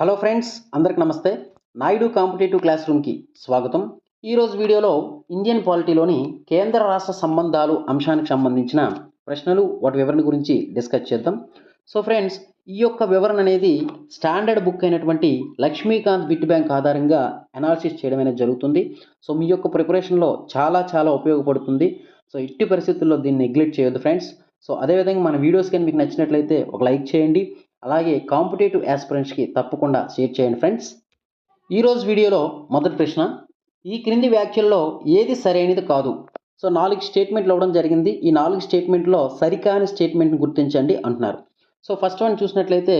Hello friends అందరికి నమస్తే. Naidu competitive class రూమ్కి స్వాగతం. ఈరోజు వీడియోలో ఇండియన్ పాలిటీలోని కేంద్ర రాష్ట్ర సంబంధాలు అంశానికి సంబంధించిన ప్రశ్నలు వాటి వివరణ గురించి డిస్కస్ చేద్దాం. సో ఫ్రెండ్స్ ఈ యొక్క వివరణ అనేది స్టాండర్డ్ బుక్ అయినటువంటి లక్ష్మీకాంత్ బిట్ బ్యాంక్ ఆధారంగా అనాలిసిస్ చేయడం అనేది జరుగుతుంది. సో మీ యొక్క ప్రిపరేషన్లో చాలా చాలా ఉపయోగపడుతుంది. సో ఇట్టి పరిస్థితుల్లో దీన్ని నెగ్లెక్ట్ చేయొద్దు ఫ్రెండ్స్. సో అదేవిధంగా మన వీడియోస్ కానీ మీకు నచ్చినట్లయితే ఒక లైక్ చేయండి. అలాగే కాంపిటేటివ్ యాస్పిరెంట్స్కి తప్పకుండా షేర్ చేయండి ఫ్రెండ్స్. ఈరోజు వీడియోలో మొదటి ప్రశ్న ఈ క్రింది వ్యాఖ్యల్లో ఏది సరైనది కాదు? సో నాలుగు స్టేట్మెంట్లు ఇవ్వడం జరిగింది. ఈ నాలుగు స్టేట్మెంట్లో సరికాని స్టేట్మెంట్ని గుర్తించండి అంటున్నారు. సో ఫస్ట్ వన్ చూసినట్లయితే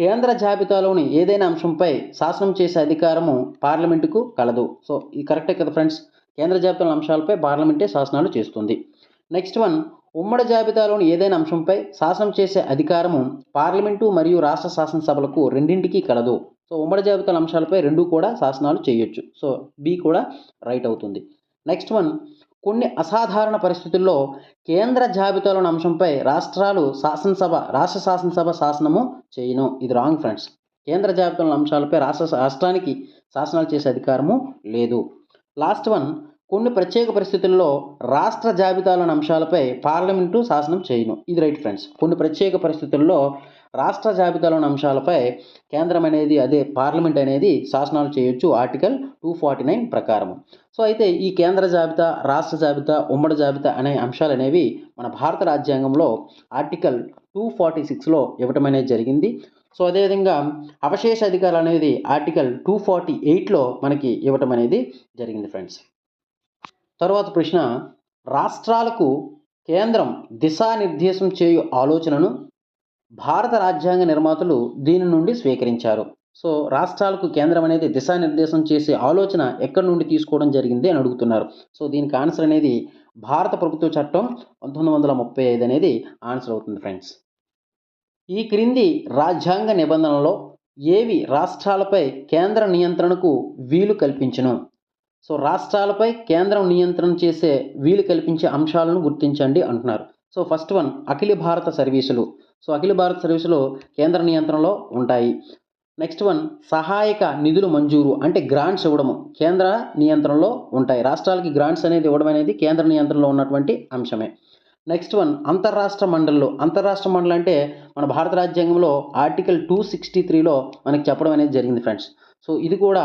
కేంద్ర జాబితాలోని ఏదైనా అంశంపై శాసనం చేసే అధికారము పార్లమెంటుకు కలదు. సో ఇది కరెక్టే కదా ఫ్రెండ్స్? కేంద్ర జాబితాలోని అంశాలపై పార్లమెంటే శాసనాలు చేస్తుంది. నెక్స్ట్ వన్ ఉమ్మడి జాబితాలోని ఏదైనా అంశంపై శాసనం చేసే అధికారము పార్లమెంటు మరియు రాష్ట్ర శాసనసభలకు రెండింటికి కలదు. సో ఉమ్మడి జాబితాల అంశాలపై రెండు కూడా శాసనాలు చేయొచ్చు. సో బి కూడా రైట్ అవుతుంది. నెక్స్ట్ వన్ కొన్ని అసాధారణ పరిస్థితుల్లో కేంద్ర జాబితాలోని అంశంపై రాష్ట్రాలు శాసనసభ రాష్ట్ర శాసనసభ శాసనము చేయను. ఇది రాంగ్ ఫ్రెండ్స్. కేంద్ర జాబితాలోని అంశాలపై రాష్ట్ర రాష్ట్రానికి శాసనాలు చేసే అధికారము లేదు. లాస్ట్ వన్ కొన్ని ప్రత్యేక పరిస్థితుల్లో రాష్ట్ర జాబితాలోని అంశాలపై పార్లమెంటు శాసనం చేయను. ఇది రైట్ ఫ్రెండ్స్. కొన్ని ప్రత్యేక పరిస్థితుల్లో రాష్ట్ర జాబితాలోని అంశాలపై కేంద్రం అనేది అదే పార్లమెంట్ అనేది శాసనాలు చేయొచ్చు. ఆర్టికల్ టూ ఫార్టీ నైన్ ప్రకారం. సో అయితే ఈ కేంద్ర జాబితా రాష్ట్ర జాబితా ఉమ్మడి జాబితా అనే అంశాలు అనేవి మన భారత రాజ్యాంగంలో ఆర్టికల్ టూ ఫార్టీ సిక్స్లో ఇవ్వటం అనేది జరిగింది. సో అదేవిధంగా అవశేష అధికారాలు అనేది ఆర్టికల్ టూ ఫార్టీ ఎయిట్లో మనకి ఇవ్వటం అనేది జరిగింది ఫ్రెండ్స్. తరువాత ప్రశ్న రాష్ట్రాలకు కేంద్రం దిశానిర్దేశం చేయు ఆలోచనను భారత రాజ్యాంగ నిర్మాతలు దీని నుండి స్వీకరించారు. సో రాష్ట్రాలకు కేంద్రం అనేది దిశానిర్దేశం చేసే ఆలోచన ఎక్కడి నుండి తీసుకోవడం జరిగింది అని అడుగుతున్నారు. సో దీనికి ఆన్సర్ అనేది భారత ప్రభుత్వ చట్టం పంతొమ్మిది వందల ముప్పై ఐదు అనేది ఆన్సర్ అవుతుంది ఫ్రెండ్స్. ఈ క్రింది రాజ్యాంగ నిబంధనలో ఏవి రాష్ట్రాలపై కేంద్ర నియంత్రణకు వీలు కల్పించను? సో రాష్ట్రాలపై కేంద్రం నియంత్రణ చేసే వీలు కల్పించే అంశాలను గుర్తించండి అంటున్నారు. సో ఫస్ట్ వన్ అఖిల భారత సర్వీసులు. సో అఖిల భారత సర్వీసులు కేంద్ర నియంత్రణలో ఉంటాయి. నెక్స్ట్ వన్ సహాయక నిధులు మంజూరు అంటే గ్రాంట్స్ ఇవ్వడము కేంద్ర నియంత్రణలో ఉంటాయి. రాష్ట్రాలకి గ్రాంట్స్ అనేది ఇవ్వడం అనేది కేంద్ర నియంత్రణలో ఉన్నటువంటి అంశమే. నెక్స్ట్ వన్ అంతర్రాష్ట్ర మండళ్ళు అంతర్రాష్ట్ర మండలి అంటే మన భారత రాజ్యాంగంలో ఆర్టికల్ టూ సిక్స్టీ త్రీలో మనకి చెప్పడం అనేది జరిగింది ఫ్రెండ్స్. సో ఇది కూడా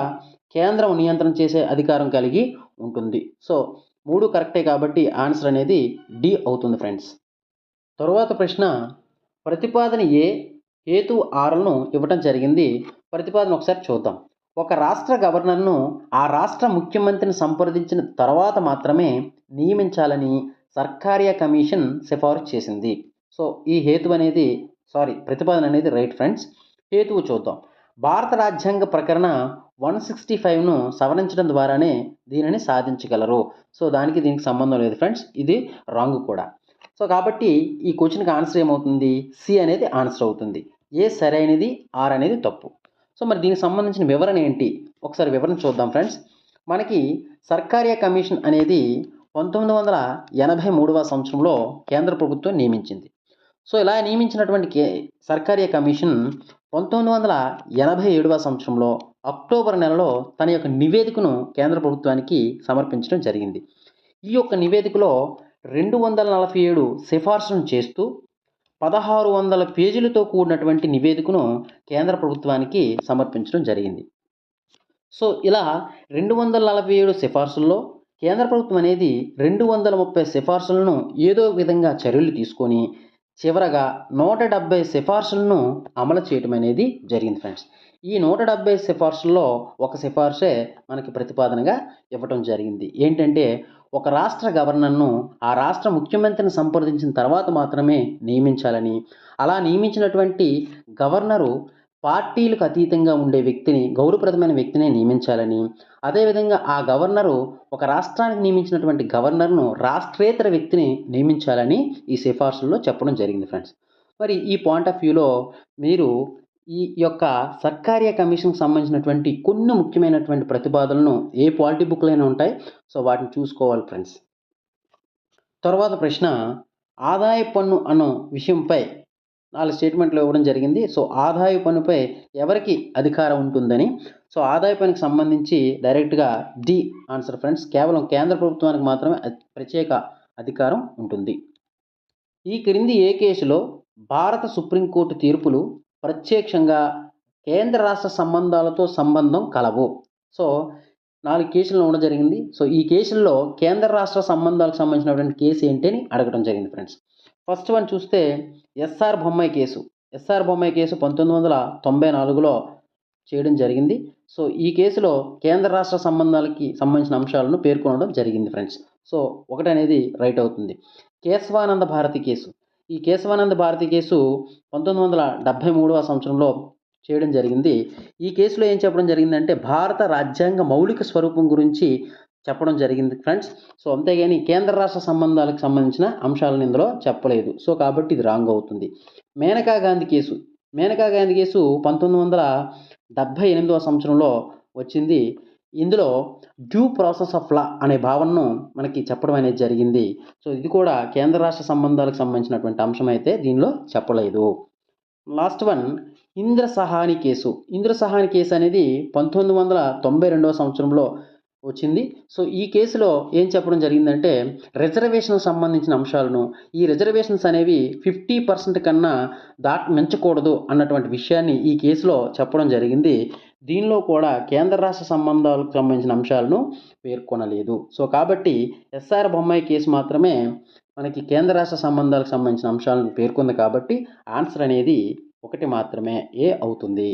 కేంద్రం నియంత్రణ చేసే అధికారం కలిగి ఉంటుంది. సో మూడు కరెక్టే కాబట్టి ఆన్సర్ అనేది డి అవుతుంది ఫ్రెండ్స్. తరువాత ప్రశ్న ప్రతిపాదన ఏ హేతు ఆరులను ఇవ్వటం జరిగింది? ప్రతిపాదన ఒకసారి చూద్దాం. ఒక రాష్ట్ర గవర్నర్ను ఆ రాష్ట్ర ముఖ్యమంత్రిని సంప్రదించిన తర్వాత మాత్రమే నియమించాలని సర్కార్య కమిషన్ సిఫారసు చేసింది. సో ఈ హేతు అనేది సారీ ప్రతిపాదన అనేది రైట్ ఫ్రెండ్స్. హేతువు చూద్దాం. భారత రాజ్యాంగ ప్రకరణ వన్ సిక్స్టీ ఫైవ్ను సవరించడం ద్వారానే దీనిని సాధించగలరు. సో దానికి దీనికి సంబంధం లేదు ఫ్రెండ్స్. ఇది రాంగ్ కూడా. సో కాబట్టి ఈ క్వశ్చన్కి ఆన్సర్ ఏమవుతుంది? సి అనేది ఆన్సర్ అవుతుంది. ఏ సరైనది? ఆర్ అనేది తప్పు. సో మరి దీనికి సంబంధించిన వివరణ ఏంటి? ఒకసారి వివరణ చూద్దాం ఫ్రెండ్స్. మనకి సర్కారియా కమిషన్ అనేది పంతొమ్మిది వందల ఎనభై మూడవ సంవత్సరంలో కేంద్ర ప్రభుత్వం నియమించింది. సో ఇలా నియమించినటువంటి కే సర్కారియా కమిషన్ పంతొమ్మిది వందల ఎనభై ఏడవ సంవత్సరంలో అక్టోబర్ నెలలో తన యొక్క నివేదికను కేంద్ర ప్రభుత్వానికి సమర్పించడం జరిగింది. ఈ యొక్క నివేదికలో రెండు వందల నలభై ఏడు సిఫార్సులను చేస్తూ పదహారు వందల పేజీలతో కూడినటువంటి నివేదికను కేంద్ర ప్రభుత్వానికి సమర్పించడం జరిగింది. సో ఇలా రెండు వందల నలభై ఏడు సిఫార్సుల్లో కేంద్ర ప్రభుత్వం అనేది రెండు వందల ముప్పై సిఫార్సులను ఏదో విధంగా చర్యలు తీసుకొని చివరగా నూట డెబ్బై సిఫార్సులను అమలు చేయడం అనేది జరిగింది ఫ్రెండ్స్. ఈ నూట డెబ్బై సిఫార్సుల్లో ఒక సిఫార్సే మనకి ప్రతిపాదనగా ఇవ్వటం జరిగింది. ఏంటంటే ఒక రాష్ట్ర గవర్నర్ను ఆ రాష్ట్ర ముఖ్యమంత్రిని సంప్రదించిన తర్వాత మాత్రమే నియమించాలని. అలా నియమించినటువంటి గవర్నరు పార్టీలకు అతీతంగా ఉండే వ్యక్తిని గౌరవప్రదమైన వ్యక్తిని నియమించాలని. అదేవిధంగా ఆ గవర్నరు ఒక రాష్ట్రానికి నియమించినటువంటి గవర్నర్ను రాష్ట్రేతర వ్యక్తిని నియమించాలని ఈ సిఫార్సుల్లో చెప్పడం జరిగింది ఫ్రెండ్స్. మరి ఈ పాయింట్ ఆఫ్ వ్యూలో మీరు ఈ యొక్క సర్కార్య కమిషన్కి సంబంధించినటువంటి కొన్ని ముఖ్యమైనటువంటి ప్రతిపాదనలను ఏ పాలిటీ బుక్లైనా ఉంటాయి. సో వాటిని చూసుకోవాలి ఫ్రెండ్స్. తర్వాత ప్రశ్న ఆదాయ పన్ను అన్న విషయంపై నాలుగు స్టేట్మెంట్లు ఇవ్వడం జరిగింది. సో ఆదాయ పన్నుపై ఎవరికి అధికారం ఉంటుందని? సో ఆదాయ పనికి సంబంధించి డైరెక్ట్గా డి ఆన్సర్ ఫ్రెండ్స్ కేవలం కేంద్ర ప్రభుత్వానికి మాత్రమే ప్రత్యేక అధికారం ఉంటుంది. ఈ క్రింది ఏ కేసులో భారత సుప్రీంకోర్టు తీర్పులు ప్రత్యక్షంగా కేంద్ర రాష్ట్ర సంబంధాలతో సంబంధం కలవు. సో నాలుగు కేసులు ఉండడం జరిగింది. సో ఈ కేసుల్లో కేంద్ర రాష్ట్ర సంబంధాలకు సంబంధించినటువంటి కేసు ఏంటి అని అడగడం జరిగింది ఫ్రెండ్స్. ఫస్ట్ వన్ చూస్తే SR Bommai case. SR Bommai case పంతొమ్మిది వందల తొంభై నాలుగులో చేయడం జరిగింది. సో ఈ కేసులో కేంద్ర రాష్ట్ర సంబంధాలకి సంబంధించిన అంశాలను పేర్కొనడం జరిగింది ఫ్రెండ్స్. సో ఒకటి అనేది రైట్ అవుతుంది. కేశవానంద భారతి కేసు. ఈ కేశవానంద భారతి కేసు పంతొమ్మిది వందల డెబ్భై మూడవ సంవత్సరంలో చేయడం జరిగింది. ఈ కేసులో ఏం చెప్పడం జరిగిందంటే భారత రాజ్యాంగ మౌలిక స్వరూపం గురించి చెప్పడం జరిగింది ఫ్రెండ్స్. సో అంతేగాని కేంద్ర రాష్ట్ర సంబంధాలకు సంబంధించిన అంశాలను ఇందులో చెప్పలేదు. సో కాబట్టి ఇది రాంగ్ అవుతుంది. మేనకా గాంధీ కేసు. మేనకా గాంధీ కేసు పంతొమ్మిది వందల డెబ్భై ఎనిమిదవ సంవత్సరంలో వచ్చింది. ఇందులో డ్యూ ప్రాసెస్ ఆఫ్ లా అనే భావనను మనకి చెప్పడం అనేది జరిగింది. సో ఇది కూడా కేంద్ర రాష్ట్ర సంబంధాలకు సంబంధించినటువంటి అంశం అయితే దీనిలో చెప్పలేదు. Last one Indra Sawhney case. Indra Sawhney case అనేది పంతొమ్మిది వందల తొంభై రెండవ సంవత్సరంలో వచ్చింది. సో ఈ కేసులో ఏం చెప్పడం జరిగిందంటే రిజర్వేషన్ సంబంధించిన అంశాలను ఈ రిజర్వేషన్స్ అనేవి ఫిఫ్టీ పర్సెంట్ కన్నా దాట్ మించకూడదు అన్నటువంటి విషయాన్ని ఈ కేసులో చెప్పడం జరిగింది. దీనిలో కూడా కేంద్ర రాష్ట్ర సంబంధాలకు సంబంధించిన అంశాలను పేర్కొనలేదు. సో కాబట్టి ఎస్ఆర్ బొమ్మాయి కేసు మాత్రమే మనకి కేంద్ర రాష్ట్ర సంబంధాలకు సంబంధించిన అంశాలను పేర్కొంది కాబట్టి ఆన్సర్ అనేది ఒకటి మాత్రమే ఏ అవుతుంది.